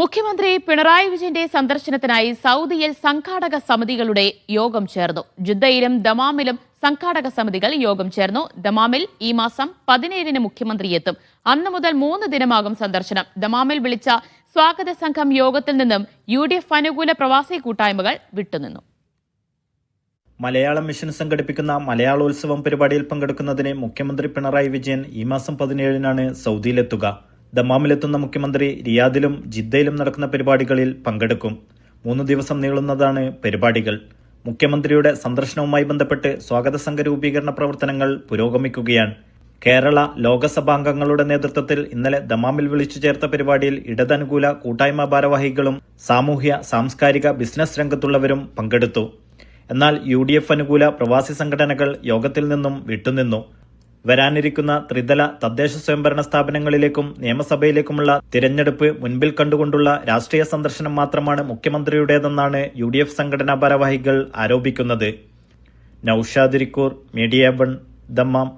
മുഖ്യമന്ത്രി പിണറായി വിജയന്റെ സന്ദർശനത്തിനായി സൗദിയിൽ സംഘാടക സമിതികളുടെ യോഗം ചേർന്നു. ജിദ്ദയിലും ദമാമിലും സംഘാടക സമിതികൾ യോഗം ചേർന്നു. ദമാമിൽ ഈ മാസം പതിനേഴിന് മുഖ്യമന്ത്രി എത്തും. അന്നു മുതൽ മൂന്ന് ദിനമാകും സന്ദർശനം. ദമാമിൽ വിളിച്ച സ്വാഗത സംഘം യോഗത്തിൽ നിന്നും യു ഡി എഫ് അനുകൂല പ്രവാസി കൂട്ടായ്മകൾ വിട്ടുനിന്നു. മലയാളം മിഷൻ സംഘടിപ്പിക്കുന്ന മലയാളോത്സവം പരിപാടിയിൽ പങ്കെടുക്കുന്നതിന് മുഖ്യമന്ത്രി പിണറായി വിജയൻ ഈ മാസം പതിനേഴിനാണ് സൗദിയിലെത്തുക. ദമാമിലെത്തുന്ന മുഖ്യമന്ത്രി റിയാദിലും ജിദ്ദയിലും നടക്കുന്ന പരിപാടികളിൽ പങ്കെടുക്കും. മൂന്ന് ദിവസം നീളുന്നതാണ് പരിപാടികൾ. മുഖ്യമന്ത്രിയുടെ സന്ദർശനവുമായി ബന്ധപ്പെട്ട് സ്വാഗത സംഘ രൂപീകരണ പ്രവർത്തനങ്ങൾ പുരോഗമിക്കുകയാണ്. കേരള ലോകസഭാംഗങ്ങളുടെ നേതൃത്വത്തിൽ ഇന്നലെ ദമാമിൽ വിളിച്ചു ചേർത്ത പരിപാടിയിൽ ഇടതനുകൂല കൂട്ടായ്മ ഭാരവാഹികളും സാമൂഹ്യ സാംസ്കാരിക ബിസിനസ് രംഗത്തുള്ളവരും പങ്കെടുത്തു. എന്നാൽ യു അനുകൂല പ്രവാസി സംഘടനകൾ യോഗത്തിൽ നിന്നും വിട്ടുനിന്നു. വരാനിരിക്കുന്ന ത്രിതല തദ്ദേശ സ്വയംഭരണ സ്ഥാപനങ്ങളിലേക്കും നിയമസഭയിലേക്കുമുള്ള തിരഞ്ഞെടുപ്പ് മുൻപിൽ കണ്ടുകൊണ്ടുള്ള രാഷ്ട്രീയ സന്ദർശനം മാത്രമാണ് മുഖ്യമന്ത്രിയുടേതെന്നാണ് യു ഡി എഫ് സംഘടനാ ഭാരവാഹികൾ ആരോപിക്കുന്നത്. നൌഷാദിരിക്കൂർ മീഡിയ വൺ ദമ്മാം.